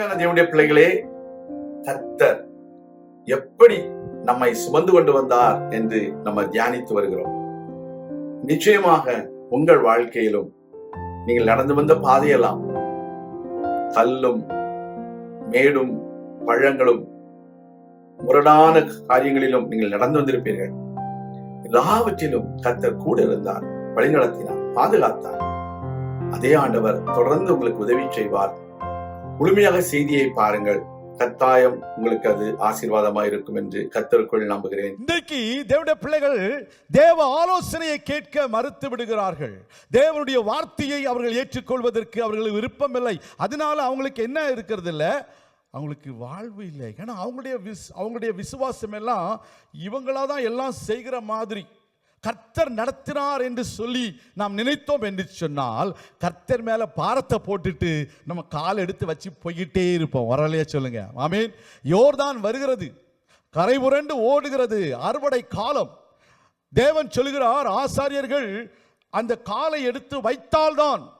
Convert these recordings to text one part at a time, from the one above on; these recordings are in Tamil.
அருமையான தேவனுடைய பிள்ளைகளே கத்தர் எப்படி நம்மை சுமந்து கொண்டு வந்தார் என்று நம்ம தியானித்து வருகிறோம். நிச்சயமாக உங்கள் வாழ்க்கையிலும் நீங்கள் நடந்து வந்த பாதையெல்லாம் கல்லும் மேடும் பழங்களும் முரடான காரியங்களிலும் நீங்கள் நடந்து வந்திருப்பீர்கள். எல்லாவற்றிலும் கத்தர் கூட இருந்தார் வழிநடத்தினார் பாதுகாத்தார். அதே ஆண்டவர் தொடர்ந்து உங்களுக்கு உதவி செய்வார். முழுமையாக செய்தியை பாருங்கள். கத்தாயம் உங்களுக்கு அது ஆசீர்வாதமா இருக்கும் என்று கத்தருக்குள் நம்புகிறேன். இன்றைக்கு தேவனுடைய பிள்ளைகள் தேவ ஆலோசனையை கேட்க மறுத்து விடுகிறார்கள். தேவனுடைய வார்த்தையை அவர்கள் ஏற்றுக்கொள்வதற்கு அவர்களுக்கு விருப்பமில்லை அதனால அவங்களுக்கு என்ன இருக்கிறது இல்லை அவங்களுக்கு வாழ்வு இல்லை. ஏன்னா அவங்களுடைய விஸ் அவங்களுடைய விசுவாசம் எல்லாம் இவங்களாக தான் எல்லாம் செய்கிற மாதிரி. கர்த்தர் நடத்தினார் என்று சொல்லி நாம் நினைத்தோம் என்று சொன்னால் கர்த்தர் மேலே பாரத்தை போட்டுட்டு நம்ம கால் எடுத்து வச்சு போய்கிட்டே இருப்போம். வரலையா சொல்லுங்க? ஆமீன் யோர்தான் வருகிறது. கரை புரண்டு ஓடுகிறது. அறுவடை காலம். தேவன் சொல்கிறார் ஆசாரியர்கள் அந்த காலை எடுத்து வைத்தால்தான்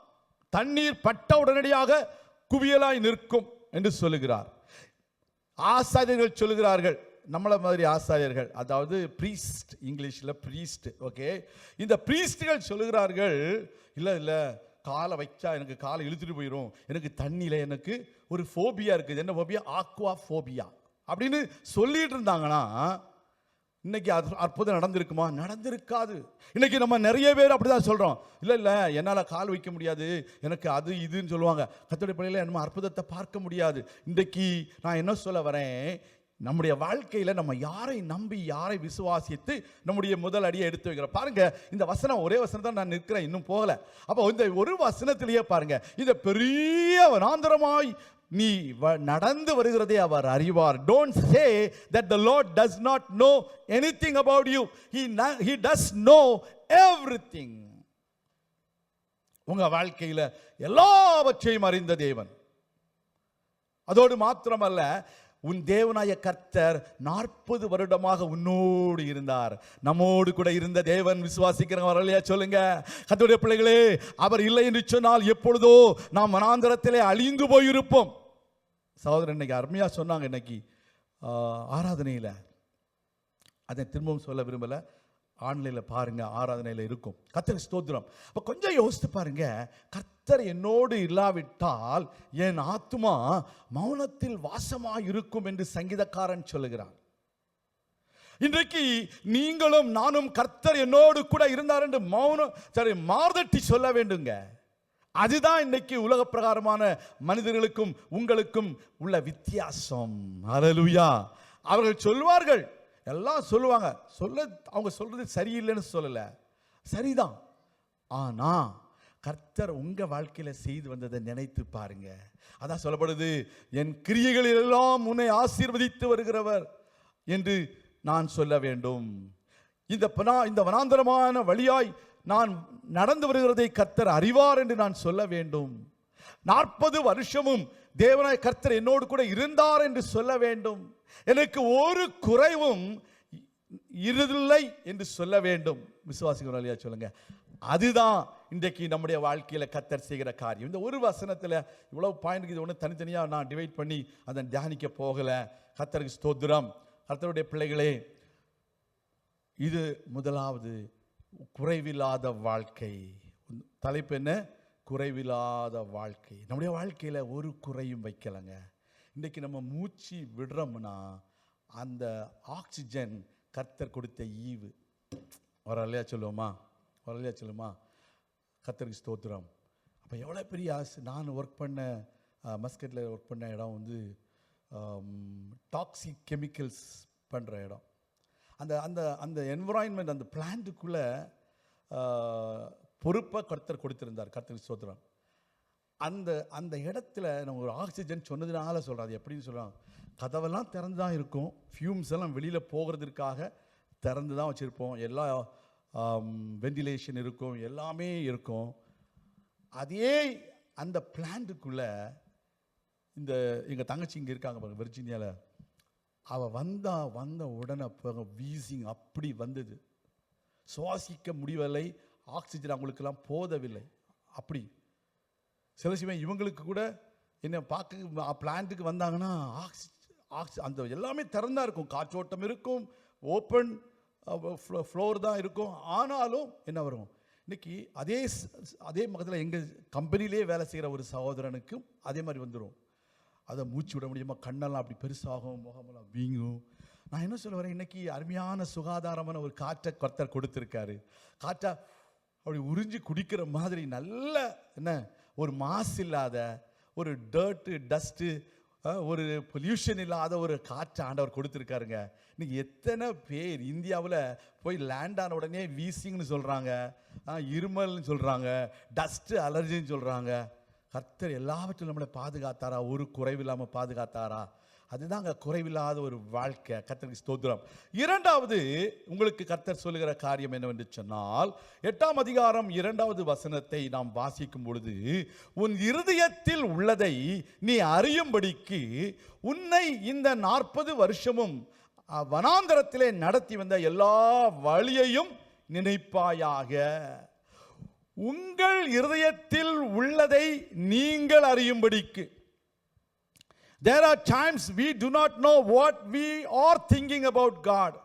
தண்ணீர் பட்ட உடனடியாக குவியலாய் நிற்கும் என்று சொல்லுகிறார். ஆசாரியர்கள் சொல்லுகிறார்கள் நம்மளை மாதிரி ஆசாரியர்கள் அதாவது ப்ரீஸ்ட் இங்கிலீஷில் ப்ரீஸ்ட் ஓகே இந்த ப்ரீஸ்ட்கள் சொல்லுகிறார்கள் இல்லை இல்லை காலை வச்சா எனக்கு காலை இழுத்துட்டு போயிடும் எனக்கு தண்ணியில் எனக்கு ஒரு ஃபோபியா இருக்குது. என்ன ஃபோபியா ஆக்வா ஃபோபியா அப்படின்னு சொல்லிட்டு இருந்தாங்கன்னா இன்னைக்கு அது அற்புதம் நடந்திருக்குமா? நடந்திருக்காது. இன்னைக்கு நம்ம நிறைய பேர் அப்படி தான் சொல்கிறோம் இல்லை இல்லை என்னால் கால் வைக்க முடியாது. எனக்கு அது இதுன்னு சொல்லுவாங்க. கத்தோடைய பள்ளியில் நம்ம அற்புதத்தை பார்க்க முடியாது. இன்றைக்கு நான் என்ன சொல்ல வரேன்? நம்முடைய வாழ்க்கையில நம்ம யாரை நம்பி யாரை விசுவாசித்து நம்முடைய முதல் அடியை எடுத்து வைக்கிறோம். பாருங்க இந்த வசனம் ஒரே வசனம் தான் நான் நிற்கிறேன் இன்னும் போகல. அப்போ இந்த ஒரு வசனத்திலேயே பாருங்க இந்த பெரிய வனாந்தரமாய் நீ வ- நடந்து வருகிறதே அவர் அறிவார். Don't say that the Lord does not know anything about you he he does know everything உங்க வாழ்க்கையில எல்லாவற்றையும் அறிந்த தேவன். அதோடு மாத்திரமல்ல உன் தேவனாய கர்த்தர் நாற்பது வருடமாக உன்னோடு இருந்தார். நம்மோடு கூட இருந்த தேவன் விசுவாசிக்கிறவங்க வரலையா சொல்லுங்க. கத்துடைய பிள்ளைகளே அவர் இல்லை என்று சொன்னால் எப்பொழுதோ நாம் மனாந்தரத்திலே அழிந்து போயிருப்போம். சகோதரன் இன்னைக்கு அருமையா சொன்னாங்க இன்னைக்கு ஆராதனையில் ஆராதனையில. அதை திரும்பவும் சொல்ல விரும்பல. ஆன்லைனில் பாருங்க ஆராதனையில் இருக்கும். கர்த்தர் ஸ்தோத்திரம். இப்போ கொஞ்சம் யோசித்து பாருங்க கர்த்தர் என்னோடு இல்லாவிட்டால் என் ஆத்துமா மௌனத்தில் வாசமாக இருக்கும் என்று சங்கீதக்காரன் சொல்லுகிறான். இன்றைக்கு நீங்களும் நானும் கர்த்தர் என்னோடு கூட இருந்தார் என்று மௌனம் சரி மார்தட்டி சொல்ல வேண்டுங்க. அதுதான் இன்னைக்கு உலக பிரகாரமான மனிதர்களுக்கும் உங்களுக்கும் உள்ள வித்தியாசம். அரலுயா அவர்கள் சொல்வார்கள் எல்லாம் சொல்லுவாங்க. சொல்ல அவங்க சொல்கிறது சரியில்லைன்னு சொல்லலை. சரிதான். ஆனா கர்த்தர் உங்கள் வாழ்க்கையில் செய்து வந்ததை நினைத்து பாருங்க. அதான் சொல்லப்படுது என் கிரியைகளில் எல்லாம் உன்னை ஆசீர்வதித்து வருகிறவர் என்று நான் சொல்ல வேண்டும். இந்த பனா- இந்த வனாந்தரமான வழியாய் நான் நடந்து வருகிறதை கர்த்தர் அறிவார் என்று நான் சொல்ல வேண்டும். நாற்பது வருஷமும் தேவனாய் கர்த்தர் என்னோடு கூட இருந்தார் என்று சொல்ல வேண்டும். எனக்கு ஒரு குறைவும் இருதில்லை என்று சொல்ல வேண்டும். விசுவாசிகள் சொல்லுங்க. அதுதான் இன்றைக்கு நம்முடைய வாழ்க்கையில கத்தர் செய்கிற காரியம். இந்த ஒரு வசனத்துல இவ்வளவு பாயிண்ட் இது ஒன்று தனித்தனியா நான் டிவைட் பண்ணி அதை தியானிக்க போகல. கத்தருக்கு ஸ்தோத்திரம். கர்த்தருடைய பிள்ளைகளே இது முதலாவது குறைவில்லாத வாழ்க்கை. தலைப்பு என்ன? குறைவில்லாத வாழ்க்கை. நம்முடைய வாழ்க்கையில் ஒரு குறையும் வைக்கலைங்க. இன்னைக்கு நம்ம மூச்சு விடுறோம்னா அந்த ஆக்சிஜன் கர்த்தர் கொடுத்த ஈவு. வரலையா சொல்லுவோமா? வரலையா சொல்லுமா? கர்த்தருக்கு ஸ்தோத்திரம். அப்போ எவ்வளோ பெரிய ஆசை. நான் ஒர்க் பண்ண மஸ்கட்டில் ஒர்க் பண்ண இடம் வந்து டாக்ஸிக் கெமிக்கல்ஸ் பண்ணுற இடம். அந்த அந்த அந்த என்வரான்மெண்ட் அந்த பிளான்ட்டுக்குள்ளே பொறுப்பை கர்த்தர் கொடுத்திருந்தார். கர்த்தர் ஸ்தோத்திரம். அந்த அந்த இடத்துல நம்ம ஒரு ஆக்சிஜன் சொன்னதுனால சொல்கிறோம் அது எப்படின்னு சொல்கிறோம் கதவெல்லாம் திறந்து தான் இருக்கும். ஃபியூம்ஸ் எல்லாம் வெளியில் போகிறதுக்காக திறந்து தான் வச்சுருப்போம். எல்லா வெண்டிலேஷன் இருக்கும். எல்லாமே இருக்கும். அதே அந்த பிளான்ட்டுக்குள்ளே இந்த எங்கள் தங்கச்சி இங்கே இருக்காங்க பாருங்க வெர்ஜீனியாவில் அவள் வந்தா வந்த உடனே வீசிங் அப்படி வந்தது. சுவாசிக்க முடியவில்லை. ஆக்சிஜன் அவங்களுக்கெல்லாம் போதவில்லை. அப்படி. சில சமயம் இவங்களுக்கு கூட என்ன பார்க்க பிளான்ட்டுக்கு வந்தாங்கன்னா ஆக்சி ஆக்சி அந்த எல்லாமே திறந்தா இருக்கும். காற்றோட்டம் இருக்கும் ஓப்பன் ஃப்ளோர் தான் இருக்கும். ஆனாலும் என்ன வரும்? இன்னைக்கு அதே அதே பக்கத்தில் எங்கள் கம்பெனிலே வேலை செய்கிற ஒரு சகோதரனுக்கும் அதே மாதிரி வந்துடும் அதை மூச்சு விட முடியுமா கண்ணெல்லாம் அப்படி பெருசாகும் முகமெல்லாம் வீங்கும். நான் என்ன சொல்ல வரேன்? இன்னைக்கு அருமையான சுகாதாரமான ஒரு காற்றை கர்த்தர் கொடுத்துருக்காரு. காற்றா அப்படி உறிஞ்சி குடிக்கிற மாதிரி நல்ல என்ன ஒரு மாசு இல்லாத ஒரு டர்ட்டு டஸ்ட்டு ஒரு பொல்யூஷன் இல்லாத ஒரு காற்று ஆண்டவர் கொடுத்துருக்காருங்க. இன்றைக்கி எத்தனை பேர் இந்தியாவில் போய் லேண்ட் ஆன உடனே வீசிங்னு சொல்கிறாங்க இருமல்னு சொல்கிறாங்க டஸ்ட்டு அலர்ஜின்னு சொல்கிறாங்க கர்த்தர் எல்லாவற்றிலும் நம்மளை பாதுகாத்தாரா? ஒரு குறைவில்லாமல் பாதுகாத்தாரா? அதுதாங்க குறைவில்லாத ஒரு வாழ்க்கை. கர்த்தருக்கு ஸ்தோத்திரம். இரண்டாவது உங்களுக்கு கர்த்தர் சொல்லுகிற காரியம் என்னவென்று சொன்னால் எட்டாம் அதிகாரம் இரண்டாவது வசனத்தை நாம் வாசிக்கும் பொழுது உன் இருதயத்தில் உள்ளதை நீ அறியும்படிக்கு உன்னை இந்த நாற்பது வருஷமும் வனாந்தரத்திலே நடத்தி வந்த எல்லா வழியையும் நினைப்பாயாக. உங்கள் இருதயத்தில் உள்ளதை நீங்கள் அறியும்படிக்கு. There are times we do not know what we are thinking about God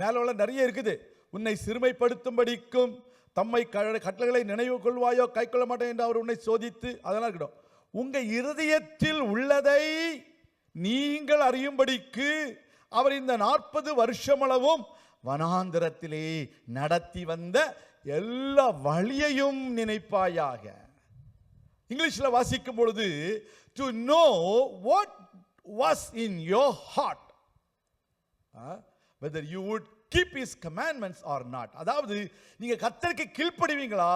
மேலே உள்ள நிறைய இருக்குது. உன்னை சிறுமைப்படுத்தும்படிக்கும் தம்மை கட்டளைகளை நினைவு கொள்வாயோ கை கொள்ள மாட்டேன் என்று அவர் உன்னை சோதித்து அதெல்லாம் இருக்கட்டும். உங்கள் இருதயத்தில் உள்ளதை நீங்கள் அறியும்படிக்கு அவர் இந்த நாற்பது வருஷமளவும் வனாந்திரத்திலே நடத்தி வந்த எல்லா வழியையும் நினைப்பாயாக. இங்கிலீஷில் வாசிக்கும் பொழுது to know what was in your heart whether you would keep his commandments or not அதாவது நீங்க கர்த்தருக்கு கீழ்ப்படுவீங்களா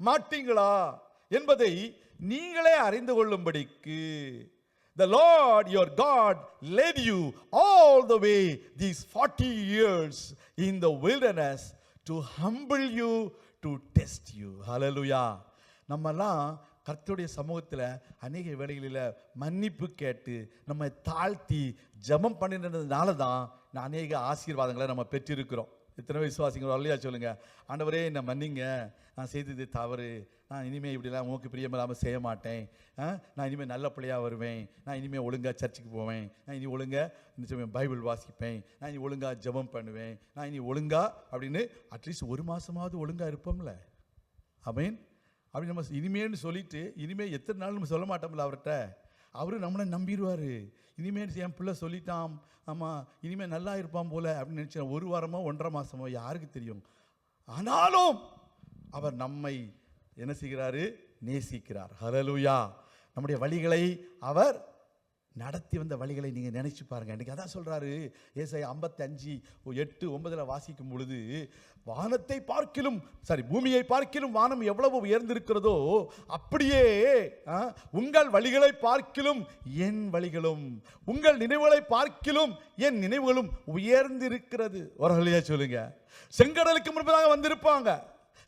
மாட்டீங்களா என்பதை நீங்களே அறிந்து கொள்ளும்படிக்கு the Lord your God led you all the way these 40 years in the wilderness to humble you, to test you. Hallelujah. நம்மெல்லாம் கர்த்தருடைய சமூகத்தில் அநேக வேலைகளில் மன்னிப்பு கேட்டு நம்ம தாழ்த்தி ஜெபம் பண்ணினதுனால தான் நான் அநேக ஆசீர்வாதங்களை நம்ம பெற்றிருக்கிறோம். இத்தனை விசுவாசிங்க அல்லையா சொல்லுங்கள் ஆண்டவரே என்னை மன்னிங்க. நான் செய்தது தவறு. நான் இனிமேல் இப்படிலாம் உனக்கு பிரியமில்லாமல் செய்ய மாட்டேன். ஆ? நான் இனிமேல் நல்ல பிள்ளையாக வருவேன். நான் இனிமேல் ஒழுங்காக சர்ச்சுக்கு போவேன். நான் இனி ஒழுங்காக இந்த சமயம் பைபிள் வாசிப்பேன். நான் இனி ஒழுங்காக ஜெபம் பண்ணுவேன். நான் இனி ஒழுங்கா அப்படின்னு அட்லீஸ்ட் ஒரு மாதமாவது ஒழுங்காக இருப்போம்ல. அமீன் அப்படி நம்ம இனிமேன்னு சொல்லிட்டு இனிமேல் எத்தனை நாள் நம்ம சொல்ல மாட்டோம்ல அவர்கிட்ட? அவரும் நம்மளை நம்பிடுவார் இனிமேல் என் பிள்ளை சொல்லிட்டான் ஆமாம் இனிமேல் நல்லா இருப்பான் போல அப்படின்னு நினச்சேன் ஒரு வாரமோ ஒன்றரை மாதமோ யாருக்கு தெரியும்? ஆனாலும் அவர் நம்மை என்ன செய்கிறாரு? நேசிக்கிறார். ஹலலூயா நம்முடைய வழிகளை அவர் நடத்தி வந்த வழிகளை நீங்கள் நினைச்சு பாருங்க. இன்றைக்கி அதான் சொல்றாரு ஏசை ஐம்பத்தஞ்சு எட்டு ஒன்பதுல வாசிக்கும் பொழுது வானத்தை பார்க்கிலும் சாரி பூமியை பார்க்கிலும் வானம் எவ்வளவு உயர்ந்திருக்கிறதோ அப்படியே உங்கள் வழிகளை பார்க்கிலும் என் வழிகளும் உங்கள் நினைவுகளை பார்க்கிலும் என் நினைவுகளும் உயர்ந்திருக்கிறது. ஒரு வழியா சொல்லுங்க. செங்கடலுக்கு முன்பதாக வந்திருப்பாங்க.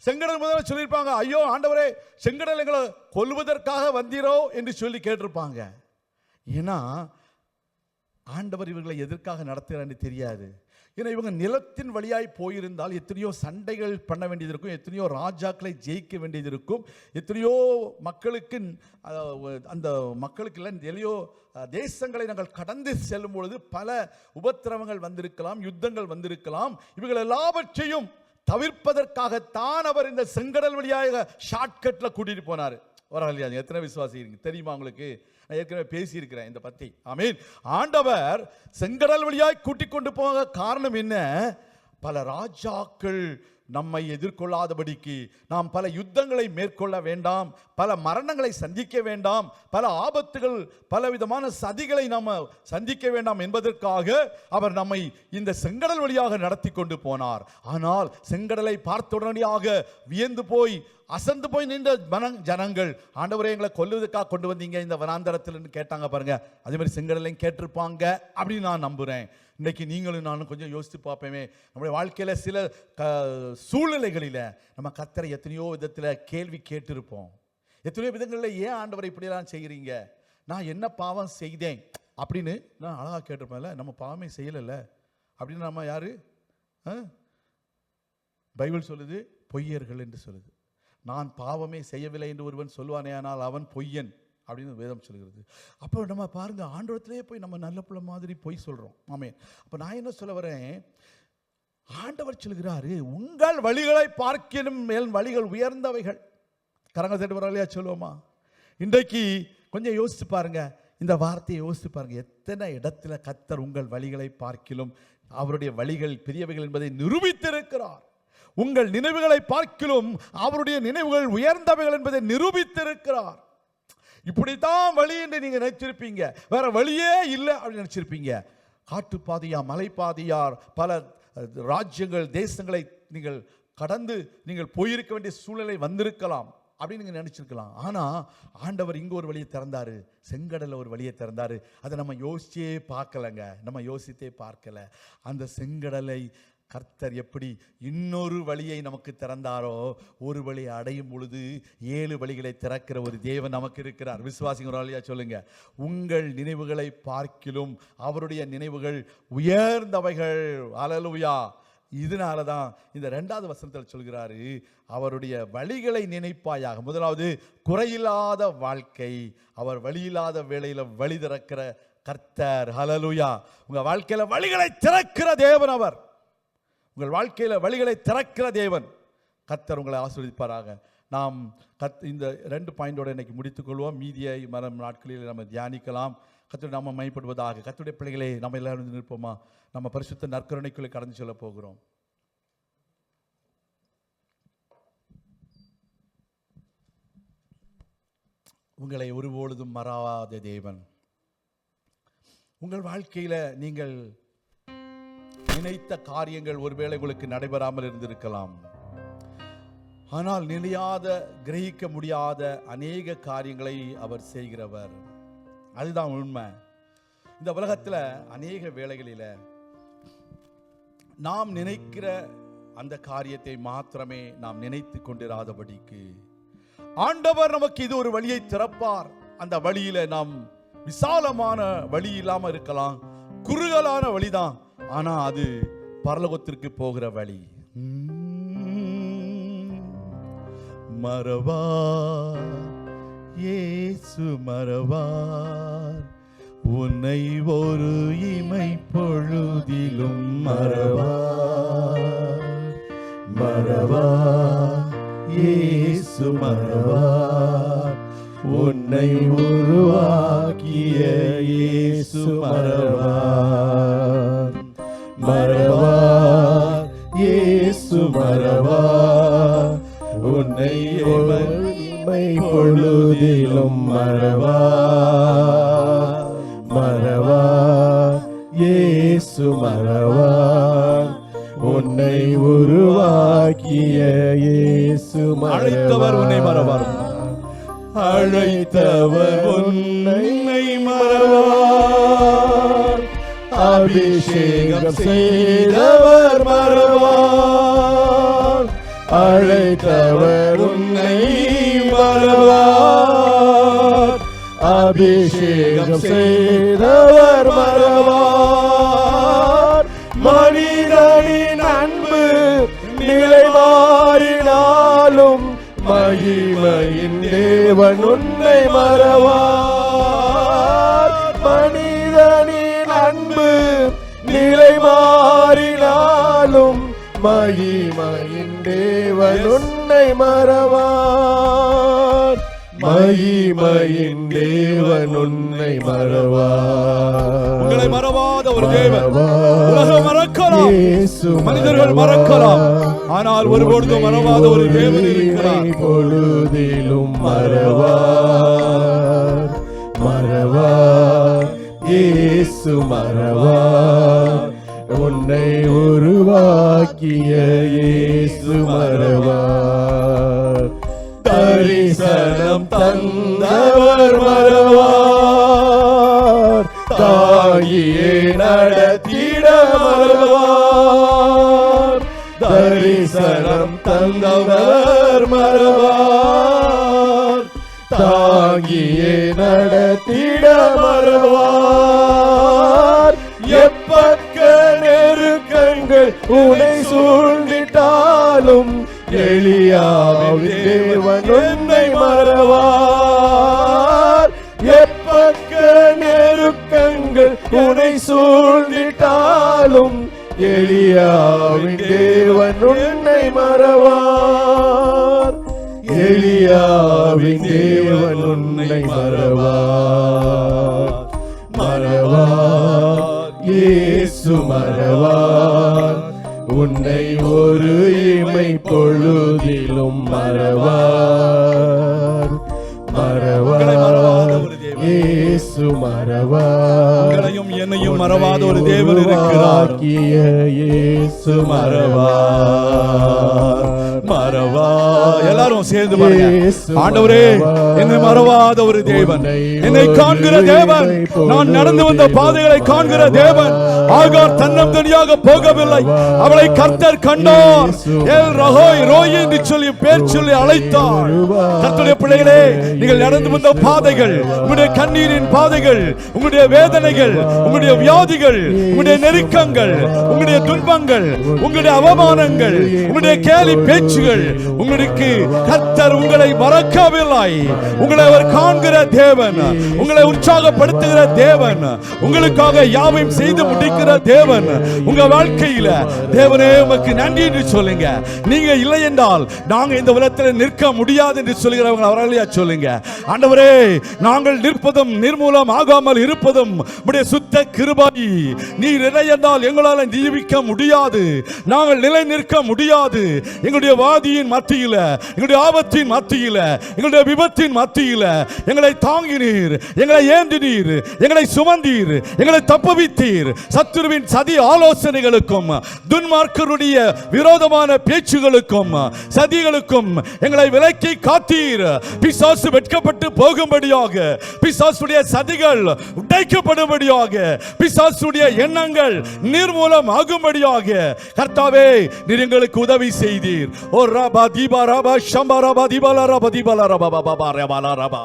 செங்கடல் முதல்ல சொல்லியிருப்பாங்க ஐயோ ஆண்டவரே செங்கடல் எங்களை கொல்வதற்காக வந்தீரோ? என்று சொல்லி கேட்டிருப்பாங்க. ஏன்னா ஆண்டவர் இவர்களை எதற்காக நடத்துகிறான்னு தெரியாது. ஏன்னா இவங்க நிலத்தின் வழியாய் போயிருந்தால் எத்தனையோ சண்டைகள் பண்ண வேண்டியது இருக்கும் எத்தனையோ ராஜாக்களை ஜெயிக்க வேண்டியது இருக்கும் எத்தனையோ மக்களுக்கு அந்த மக்களுக்கு இல்லை எதையோ தேசங்களை நாங்கள் கடந்து செல்லும் பொழுது பல உபத்திரவங்கள் வந்திருக்கலாம் யுத்தங்கள் வந்திருக்கலாம். இவர்கள் எல்லாவற்றையும் தவிர்ப்பதற்காகத்தான் அவர் இந்த செங்கடல் வழியாக ஷார்ட்கட்டில் கூட்டிகிட்டு போனார். வரலையா எத்தனை விசுவாசி இருக்கு தெரியுமா உங்களுக்கு? நான் ஏற்கனவே பேசியிருக்கிறேன் இந்த பத்தி. ஆமீன். ஆண்டவர் செங்கடல் வழியாய் கூட்டிக் கொண்டு போக காரணம் என்ன? பல ராஜாக்கள் நம்மை எதிர்கொள்ளாதபடிக்கு நாம் பல யுத்தங்களை மேற்கொள்ள வேண்டாம் பல மரணங்களை சந்திக்க வேண்டாம் பல ஆபத்துகள் பல விதமான சதிகளை நாம் சந்திக்க வேண்டாம் என்பதற்காக அவர் நம்மை இந்த செங்கடல் வழியாக நடத்தி கொண்டு போனார். ஆனால் செங்கடலை பார்த்த உடனடியாக வியந்து போய் அசந்து போய் நின்ற மன ஜனங்கள் ஆண்டவரே எங்களை கொல்லுவதற்காக கொண்டு வந்தீங்க இந்த வனாந்தரத்தில் கேட்டாங்க பாருங்க. அதே மாதிரி செங்கடலையும் கேட்டிருப்பாங்க அப்படின்னு நான் நம்புறேன். இன்றைக்கி நீங்களும் நானும் கொஞ்சம் யோசித்து பார்ப்பேமே. நம்முடைய வாழ்க்கையில் சில க சூழ்நிலைகளில் நம்ம கத்தரை எத்தனையோ விதத்தில் கேள்வி கேட்டிருப்போம். எத்தனையோ விதங்களில் ஏன் ஆண்டவரை இப்படியெல்லாம் செய்கிறீங்க நான் என்ன பாவம் செய்தேன்? அப்படின்னு நான் அழகாக கேட்டிருப்பேன்ல நம்ம பாவமே செய்யலைல்ல. அப்படின்னு நம்ம யார்? ஆ? பைபிள் சொல்லுது பொய்யர்கள் என்று சொல்லுது. நான் பாவமே செய்யவில்லை என்று ஒருவன் சொல்வானே ஆனால் அவன் பொய்யன். அப்படின்னு வேதம் சொல்கிறது அப்போ நம்ம பாருங்க ஆண்டவரத்திலே போய் நம்ம நல்ல பிள்ளை மாதிரி போய் சொல்கிறோம் ஆமே அப்போ நான் என்ன சொல்ல வரேன்? ஆண்டவர் சொல்கிறாரு உங்கள் வழிகளை பார்க்கணும் மேல் வழிகள் உயர்ந்தவைகள். கரங்க தட்டு வரலையா சொல்லுவோமா? இன்றைக்கு கொஞ்சம் யோசித்து பாருங்க இந்த வார்த்தையை யோசித்து பாருங்கள் எத்தனை இடத்துல கத்தர் உங்கள் வழிகளை பார்க்கிலும் அவருடைய வழிகள் பெரியவைகள் என்பதை நிரூபித்திருக்கிறார். உங்கள் நினைவுகளை பார்க்கிலும் அவருடைய நினைவுகள் உயர்ந்தவைகள் என்பதை நிரூபித்திருக்கிறார். இப்படித்தான் வழி என்று நீங்க நினைச்சிருப்பீங்க. வேற வழியே இல்லை அப்படின்னு நினைச்சிருப்பீங்க. காட்டுப்பாதையா மலைப்பாதையார் பல ராஜ்யங்கள் தேசங்களை நீங்கள் கடந்து நீங்கள் போயிருக்க வேண்டிய சூழ்நிலை வந்திருக்கலாம் அப்படின்னு நீங்கள் நினச்சிருக்கலாம். ஆனால் ஆண்டவர் இங்கே ஒரு வழியை திறந்தாரு. செங்கடலில் ஒரு வழியை திறந்தாரு. அதை நம்ம யோசிச்சே பார்க்கலங்க. நம்ம யோசித்தே பார்க்கல. அந்த செங்கடலை கர்த்தர் எப்படி இன்னொரு வழியை நமக்கு திறந்தாரோ ஒரு வழியை அடையும் பொழுது ஏழு வழிகளை திறக்கிற ஒரு தேவன் நமக்கு இருக்கிறார். விசுவாசிங்கிறாலியா சொல்லுங்க. உங்கள் நினைவுகளை பார்க்கிலும் அவருடைய நினைவுகள் உயர்ந்தவைகள். அலலுயா இதனால தான் இந்த ரெண்டாவது வசனத்தில் சொல்கிறாரு அவருடைய வழிகளை நினைப்பாயாக. முதலாவது குறையில்லாத வாழ்க்கை அவர் வழியில்லாத வேலையில் வழி திறக்கிற கர்த்தர். ஹலலுயா உங்கள் வாழ்க்கையில் வழிகளை திறக்கிற தேவன் அவர். உங்கள் வாழ்க்கையில் வழிகளை திறக்கிற தேவன். கத்தர் உங்களை ஆசீர்வதிப்பாராக. நாம் கத் இந்த ரெண்டு பாயிண்டோடு இன்னைக்கு முடித்துக்கொள்வோம் மீதியை மரம் நாட்களில் நம்ம தியானிக்கலாம். கத்தோட நாம் மைப்படுவதாக கத்துடைய பிள்ளைகளே நம்ம எல்லாரும் நிற்போமா? நம்ம பரிசுத்த நற்கருணைக்குள்ளே கடந்து செல்ல போகிறோம். உங்களை ஒருபொழுதும் மறாத தேவன். உங்கள் வாழ்க்கையில் நீங்கள் நினைத்த காரியங்கள் ஒருவேளை உங்களுக்கு நடைபெறாமல் இருந்திருக்கலாம். ஆனால் நிலையாத கிரகிக்க முடியாத அநேக காரியங்களை அவர் செய்கிறவர். அதுதான் உண்மை. இந்த உலகத்தில் அநேக வேலைகளில் நாம் நினைக்கிற அந்த காரியத்தை மாத்திரமே நாம் நினைத்து கொண்டிராதபடிக்கு. ஆண்டவர் நமக்கு இது ஒரு வழியை திறப்பார். அந்த வழியில நாம் விசாலமான வழி இல்லாமல் இருக்கலாம். குறுகலான வழிதான். ஆனா அது பரலோகத்திற்கு போகிற வழி. மறவார் மறவா. இயேசு மறவார் உன்னை ஒரு இமை பொழுதிலும் மறவார் மறவா. இயேசு மறவார் உன்னை உருவாக்கிய இயேசு மறவார் இமை பொழுதிலும் மறவா மறவா இயேசு மறவா உன்னை உருவாக்கிய இயேசு அழைத்தவர் உன்னை மறவார். அழைத்தவர் உன்னை மறவார் அபிஷேகம் செய்தவர் மறவார் அழைத்தவர் மறவார் அபிஷேகம் செய்தவர் மறவார் மனிதனின் அன்பு நிலை மாறினாலும் மகிமையின் தேவன் உன்னை மறவார். மகிமையின் தேவன் உன்னை மறவார். மகிமையின் தேவன் உன்னை மறவார். உங்களை மறவாத ஒரு தேவன். உலகம் மறக்கலாம். மனிதர்கள். மறக்கலாம். ஆனால் ஒருபொழுதும் மறவாத ஒரு தேவன் இருக்கிறார். பொழுதிலும் மறவார். மறவார். இயேசு மறவார். உன்னை உருவாக்கிய இயேசு மறவார். தரிசனம் தந்தவர் மறவார். தாயே நடத்திட மறவார். தரிசனம் தந்தவர் மறவார். தாங்கியே நடத்திட உனை சூழ்ந்திட்டாலும் எளியாவின் தேவன் உன்னை மறவார். எப்பக்க நெருக்கங்கள் உனை சூழ்ந்திட்டாலும் எளியாவின் தேவன் உன்னை மறவார். எளியாவின் சேர்ந்து பாருங்க. ஆண்டவரே. என்னை மறவாத ஒரு தேவன். என்னை காண்கிற தேவன். நான் நடந்து வந்த பாதைகளை காண்கிற தேவன். ஆகார் தன்னம் தனியாக போகவில்லை. அவளை கர்த்தர் கண்டார். எல் ரஹோய் ரோய் என்று சொல்லி பேர் சொல்லி அழைத்தார். கர்த்தருடைய பிள்ளைகளே நீங்கள் நடந்து வந்த பாதைகள் உங்களுடைய கண்ணீரின் பாதைகள் உங்களுடைய வேதனைகள் உங்களுடைய வியாதிகள் உங்களுடைய நெருக்கங்கள் உங்களுடைய துன்பங்கள் உங்களுடைய அவமானங்கள் உங்களுடைய கேலி பேச்சுகள் உங்களுக்கு கர்த்தர் உங்களை மறக்கவில்லை உங்களை அவர் காண்கிற தேவன் உங்களை உற்சாகப்படுத்துகிற தேவன் உங்களுக்காக யாவையும் செய்து முடிக்கிற தேவன். உங்க வாழ்க்கையில தேவனே உமக்கு நன்றி என்று சொல்லுங்க. நீங்க இல்லை என்றால் நாங்க இந்த உலகத்தில் நிற்க முடியாது என்று சொல்லுகிறவங்க அவர்களையா சொல்லுங்க. ஆண்டவரே நாங்கள் நிற்பதும் நிர்மூலம் ஆகாமல் இருப்பதும் உடைய சுத்த கிருபாய் நீர் இல்லை என்றால் எங்களால் ஜீவிக்க முடியாது. நாங்கள் நிலை நிற்க முடியாது. எங்களுடைய வாதியின் மத்தியில் எங்களுடைய ஆபத்து ஆபத்தின் மத்தியில எங்களுடைய விபத்தின் மத்தியில எங்களை தாங்கினீர் எங்களை ஏந்தினீர் எங்களை சுமந்தீர் எங்களை தப்புவித்தீர். சத்துருவின் சதி ஆலோசனைகளுக்கும் துன்மார்க்கருடைய விரோதமான பேச்சுகளுக்கும் சதிகளுக்கும் எங்களை விலக்கி காத்தீர். பிசாசு வெட்கப்பட்டு போகும்படியாக பிசாசுடைய சதிகள் உடைக்கப்படும்படியாக பிசாசுடைய எண்ணங்கள் நீர்மூலம் ஆகும்படியாக கர்த்தாவே நீர் எங்களுக்கு உதவி செய்தீர். ஓ ராபா தீபா ராபா ஷம்பா ராபா தீபாலா ரபா தீபாலா ரபா பாபா பா ரபா ரபா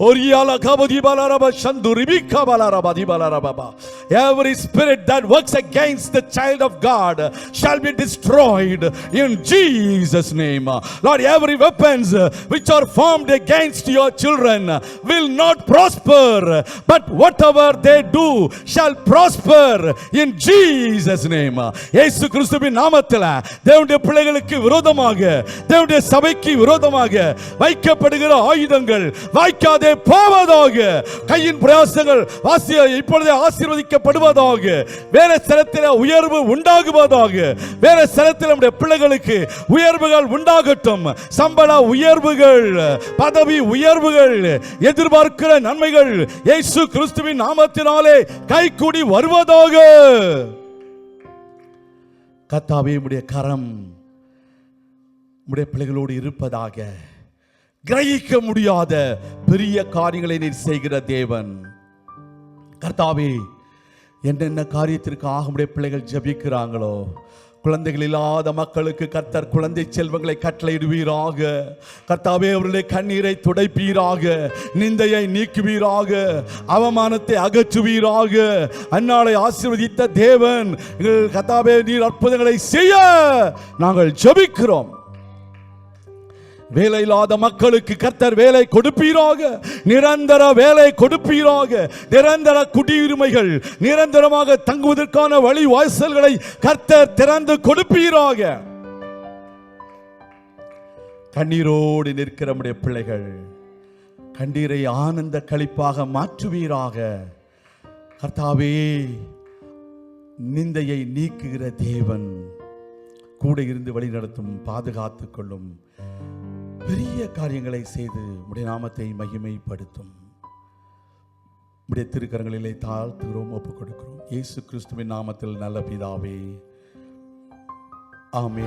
Oriala kabadi balaraba shanduribi kabalaraba di balaraba. Every spirit that works against the child of God shall be destroyed in Jesus' name. Lord, every weapons which are formed against your children will not prosper, but whatever they do shall prosper in Jesus' name. இயேசு கிறிஸ்துவின் நாமத்தில் தேவனுடைய பிள்ளைகளுக்கு விரோதமாக தேவனுடைய சபைக்கு விரோதமாக வைக்கப்படுகிற ஆயுதங்கள் வாய்க்காதே போவதாக கையின் பிரயாசங்கள் ஆசிய இப்பொழுதே ஆசீர்வதிக்கப்படுவதாக வேற ஸ்தலத்தில் உயர்வு உண்டாகுவதாக வேற ஸ்தலத்தில் நம்முடைய பிள்ளைகளுக்கு உயர்வுகள் உண்டாகட்டும். சம்பள உயர்வுகள் பதவி உயர்வுகள் எதிர்பார்க்கிற நன்மைகள் இயேசு கிறிஸ்துவின் நாமத்தினாலே கைகூடி வருவதாக. கத்தாவே உடைய கரம் உடைய பிள்ளைகளோடு இருப்பதாக. கிரகிக்க முடியாத பெரிய காரியங்களை நீர் செய்கிற தேவன். கர்த்தாவே என்னென்ன காரியத்திற்கு ஆகமுடைய பிள்ளைகள் ஜபிக்கிறாங்களோ குழந்தைகள் இல்லாத மக்களுக்கு கர்த்தர் குழந்தை செல்வங்களை கட்டளையிடுவீராக. கர்த்தாவே அவருடைய கண்ணீரை துடைப்பீராக நிந்தையை நீக்குவீராக அவமானத்தை அகற்றுவீராக. அன்னாளை ஆசீர்வதித்த தேவன் கர்த்தாவே நீர் அற்புதங்களை செய்ய நாங்கள் ஜபிக்கிறோம். வேலை இல்லாத மக்களுக்கு கர்த்தர் வேலை கொடுப்பீராக. நிரந்தர வேலை கொடுப்பீராக. நிரந்தர குடியுரிமைகள் நிரந்தரமாக தங்குவதற்கான வழி வாசல்களை கர்த்தர் திறந்து கொடுப்பீராக. கண்ணீரோடு நிற்கிற நம்முடைய பிள்ளைகள் கண்ணீரை ஆனந்த களிப்பாக மாற்றுவீராக. கர்த்தாவே நிந்தையை நீக்குகிற தேவன் கூட இருந்து வழி நடத்தும் பாதுகாத்துக் கொள்ளும் பெரிய காரியங்களை செய்து உடைய நாமத்தை மகிமைப்படுத்தும். உடைய திருக்கரங்களிலே தாழ்த்துகிறோம் ஒப்புக் கொடுக்கிறோம் இயேசு கிறிஸ்துவின் நாமத்தில் நல்ல பிதாவே. ஆமே